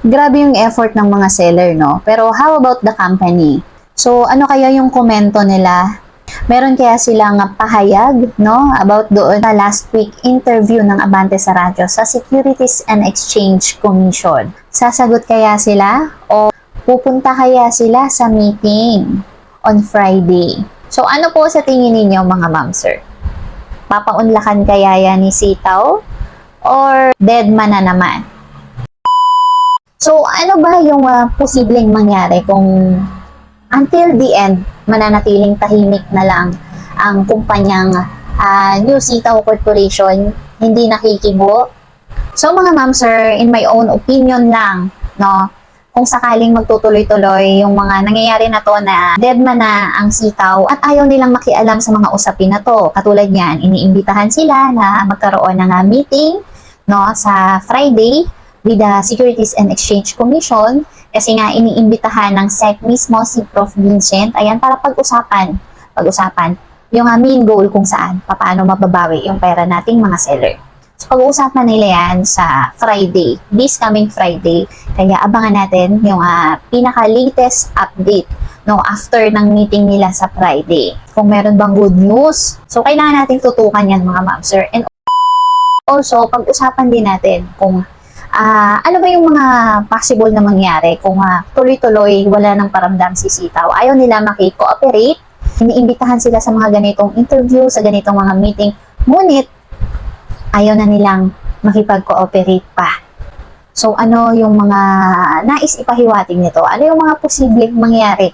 Grabe yung effort ng mga seller, no? Pero how about the company? So, ano kaya yung komento nila? Meron kaya silang pahayag, no? About doon na last week interview ng Abante sa radyo sa Securities and Exchange Commission. Sasagot kaya sila o pupunta kaya sila sa meeting on Friday? So, ano po sa tingin ninyo mga ma'am, sir? Papaunlakan kaya yan ni Sitaw? Or dead man na naman? So, ano ba yung ah, posibleng mangyari kung until the end, mananatiling tahimik na lang ang kumpanyang ah, New Sitaw Corporation, hindi nakikibo? So, mga ma'am, sir, in my own opinion lang, no, kung sakaling magtutuloy-tuloy yung mga nangyayari na to na dead man na ang sitaw at ayaw nilang makialam sa mga usapin na to. Katulad niyan, iniimbitahan sila na magkaroon ng ah, meeting no, sa Friday with the Securities and Exchange Commission kasi nga iniimbitahan ng SEC mismo si Prof. Vincent ayan para pag-usapan pag-usapan yung uh, main goal kung saan paano mababawi yung pera nating mga seller. So pag-uusapan nila yan sa Friday, this coming Friday. Kaya abangan natin yung uh, pinaka-latest update no after ng meeting nila sa Friday. Kung meron bang good news. So kailangan nating tutukan yan mga ma'am sir. And also, pag-usapan din natin kung ah ano ba yung mga possible na mangyari kung ah, tuloy-tuloy wala nang paramdam si Sitaw. Ayaw nila makikooperate. Iniimbitahan sila sa mga ganitong interview, sa ganitong mga meeting. Ngunit, ayaw na nilang makipag-cooperate pa. So, ano yung mga nais ipahiwatig nito? Ano yung mga posibleng mangyari?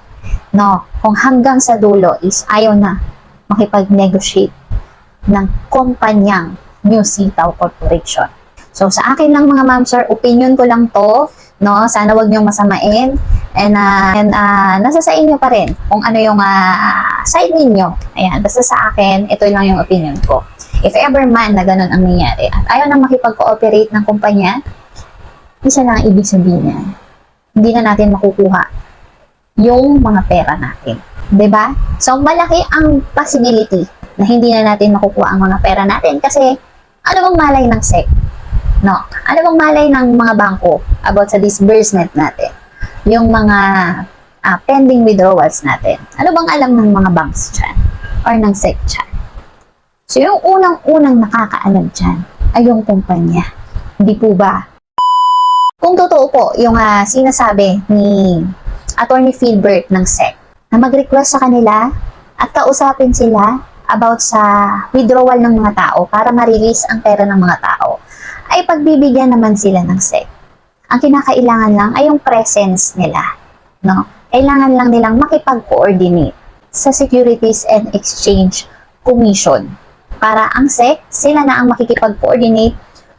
No, kung hanggang sa dulo is ayaw na makipag-negotiate ng kumpanyang New Sitaw Corporation. So, sa akin lang mga ma'am sir, opinion ko lang to, no? Sana wag niyong masamain. And, ah, and ah, nasa sa inyo pa rin kung ano yung ah, side ninyo. Ayan, basta sa akin, ito lang yung opinion ko. If ever man na ganun ang nangyari at ayaw na makipag-cooperate ng kumpanya, isa lang ang ibig sabihin niya. Hindi na natin makukuha yung mga pera natin. ba? So, malaki ang possibility na hindi na natin makukuha ang mga pera natin kasi ano bang malay ng SEC? No. Ano bang malay ng mga bangko about sa disbursement natin? Yung mga ah, pending withdrawals natin. Ano bang alam ng mga banks dyan? Or ng SEC dyan? So, yung unang-unang nakakaalam dyan ay yung kumpanya. Hindi po ba? Kung totoo po, yung ah, sinasabi ni Attorney Philbert ng SEC, na mag-request sa kanila at kausapin sila about sa withdrawal ng mga tao para ma-release ang pera ng mga tao, ay pagbibigyan naman sila ng SEC. Ang kinakailangan lang ay yung presence nila. No? Kailangan lang nilang makipag-coordinate sa Securities and Exchange Commission para ang SEC, sila na ang makikipag-coordinate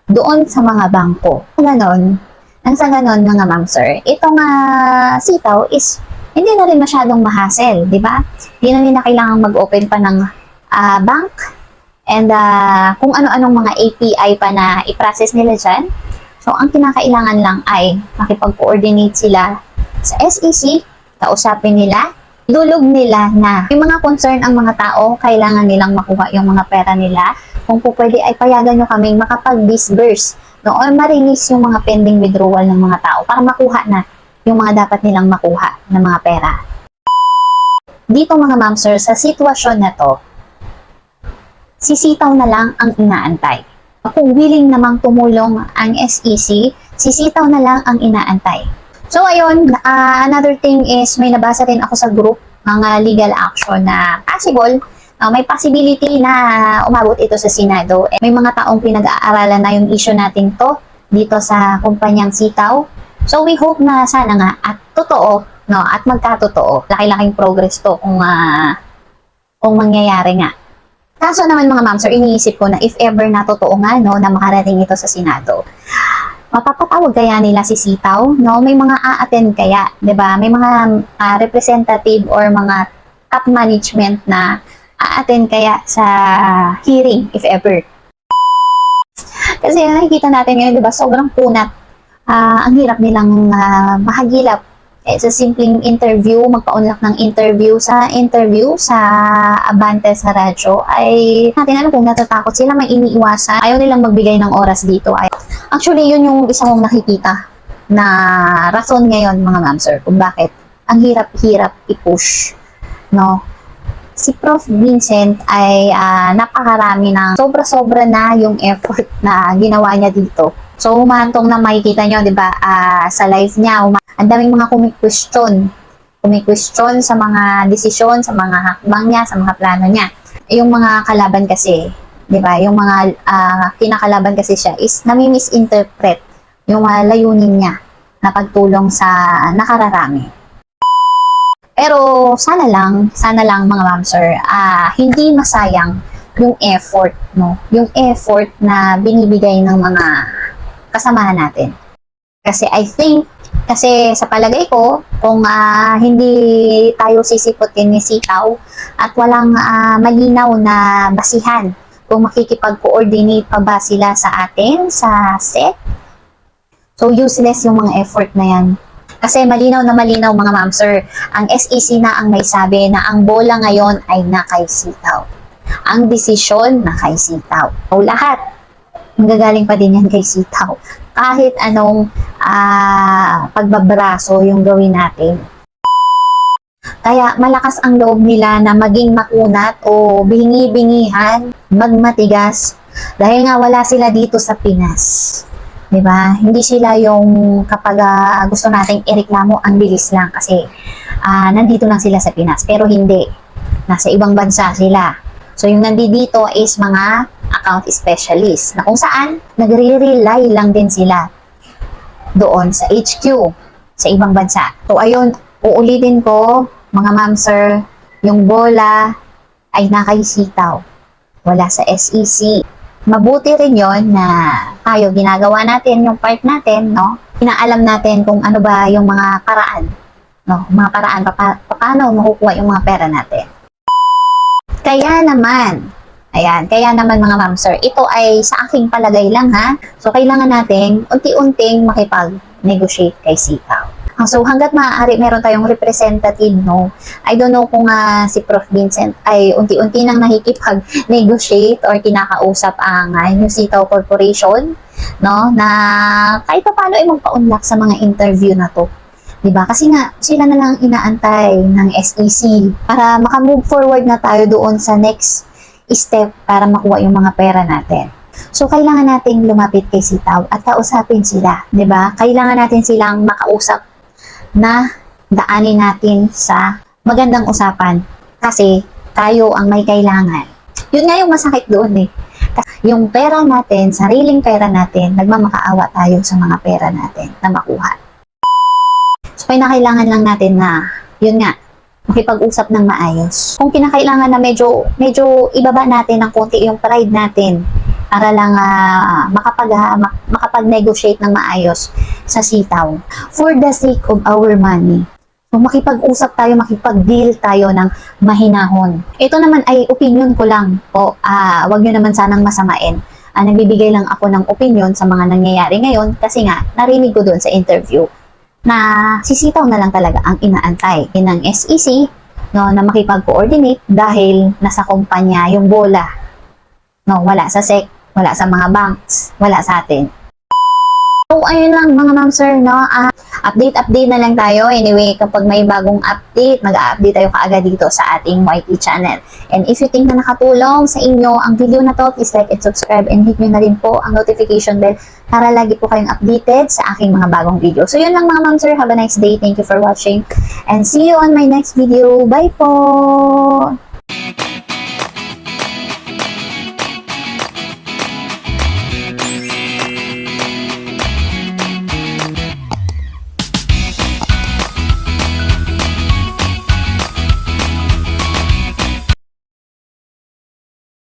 doon sa mga bangko. Ganon, nang sa ganon mga ma'am sir, itong uh, sitaw is hindi na rin masyadong mahasel, di ba? Hindi na nila kailangang mag-open pa ng ah, bank and ah, kung ano-anong mga API pa na i-process nila dyan. So, ang kinakailangan lang ay makipag-coordinate sila sa SEC, kausapin nila, lulog nila na yung mga concern ang mga tao, kailangan nilang makuha yung mga pera nila. Kung po pwede ay payagan nyo kaming makapag-disburse no, or ma-release yung mga pending withdrawal ng mga tao para makuha na yung mga dapat nilang makuha ng mga pera. Dito mga ma'am sir, sa sitwasyon na to, sisitaw na lang ang inaantay. Kung willing namang tumulong ang SEC, sisitaw na lang ang inaantay. So ayun, ah, another thing is may nabasa rin ako sa group mga legal action na possible ah, may possibility na umabot ito sa Senado. Eh, may mga taong pinag-aaralan na yung issue natin to dito sa kumpanyang Sitaw. So we hope na sana nga at totoo, no, at magkatotoo. Laki-laking progress to kung ah, kung mangyayari nga. Kaso naman mga ma'am sir, iniisip ko na if ever na totoo nga no, na makarating ito sa Senado, mapapatawag kaya nila si Sitaw, no? May mga a-attend kaya, 'di ba? May mga ah, representative or mga top management na a-attend kaya sa hearing if ever. Kasi nakikita natin ngayon, 'di ba? Sobrang punat. Ah, ang hirap nilang ah, mahagilap eh, sa simpleng interview, magpa-unlock ng interview sa interview sa Abante sa radyo ay natin alam kung natatakot sila may iniiwasan. Ayaw nilang magbigay ng oras dito. Ay, actually, yun yung isa kong nakikita na rason ngayon mga ma'am sir kung bakit ang hirap-hirap i-push no si Prof. Vincent ay ah, napakarami ng sobra-sobra na yung effort na ginawa niya dito. So, humantong na makikita nyo, di ba, ah, sa live niya, ang daming mga kumikwestiyon. Kumikwestiyon sa mga desisyon, sa mga hakbang niya, sa mga plano niya. Yung mga kalaban kasi, di ba, yung mga ah, kinakalaban kasi siya is nami-misinterpret yung mga layunin niya na pagtulong sa nakararami. Pero sana lang, sana lang mga ma'am sir, ah, hindi masayang yung effort, no? Yung effort na binibigay ng mga kasamahan natin. Kasi I think, kasi sa palagay ko, kung ah, hindi tayo sisiputin ni Sitaw at walang ah, malinaw na basihan kung makikipag-coordinate pa ba sila sa atin, sa set, so useless yung mga effort na yan. Kasi malinaw na malinaw mga ma'am sir, ang SEC na ang may sabi na ang bola ngayon ay na kay Sitaw. Ang desisyon na kay Sitaw. O lahat, manggagaling pa din yan kay Sitaw. Kahit anong ah, pagbabraso yung gawin natin. Kaya malakas ang loob nila na maging makunat o bingi-bingihan, magmatigas. Dahil nga wala sila dito sa Pinas. 'di ba? Hindi sila yung kapag ah, gusto nating ireklamo ang bilis lang kasi ah, nandito lang sila sa Pinas pero hindi. Nasa ibang bansa sila. So yung nandito is mga account specialist na kung saan nagre-rely lang din sila doon sa HQ sa ibang bansa. So ayun, uulitin ko mga ma'am sir, yung bola ay nakaisitaw. Wala sa SEC mabuti rin yon na tayo ginagawa natin yung part natin, no? Inaalam natin kung ano ba yung mga paraan, no? Mga paraan pa, pa paano makukuha yung mga pera natin. Kaya naman, ayan, kaya naman mga ma'am sir, ito ay sa aking palagay lang ha. So kailangan natin unti-unting makipag-negotiate kay Sitaw. Ah, So hanggat maaari meron tayong representative, no? I don't know kung ah, si Prof. Vincent ay unti-unti nang nakikipag-negotiate or kinakausap ang uh, New Sitaw Corporation, no? Na kahit pa paano ay magpa-unlock sa mga interview na to. 'Di ba? Kasi nga sila na lang inaantay ng SEC para maka-move forward na tayo doon sa next step para makuha yung mga pera natin. So, kailangan nating lumapit kay Sitaw at kausapin sila, 'di ba? Kailangan natin silang makausap na daanin natin sa magandang usapan kasi tayo ang may kailangan. Yun nga yung masakit doon eh. Yung pera natin, sariling pera natin, nagmamakaawa tayo sa mga pera natin na makuha. Kinakailangan lang natin na, yun nga, makipag-usap ng maayos. Kung kinakailangan na medyo, medyo ibaba natin ng konti yung pride natin para lang ah, makapag, mak- makapag-negotiate ng maayos sa sitaw for the sake of our money. So, makipag-usap tayo, makipag-deal tayo ng mahinahon. Ito naman ay opinion ko lang po. Ah, wag nyo naman sanang masamain. Ah, nagbibigay lang ako ng opinion sa mga nangyayari ngayon kasi nga, narinig ko doon sa interview na sisitaw na lang talaga ang inaantay ng SEC no, na makipag-coordinate dahil nasa kumpanya yung bola. No, wala sa SEC, wala sa mga banks, wala sa atin. So, ayun lang mga ma'am sir, no? Ah, update-update na lang tayo. Anyway, kapag may bagong update, mag-update tayo kaagad dito sa ating YT channel. And if you think na nakatulong sa inyo ang video na to, please like and subscribe and hit nyo na rin po ang notification bell para lagi po kayong updated sa aking mga bagong video. So, yun lang mga ma'am sir. Have a nice day. Thank you for watching. And see you on my next video. Bye po!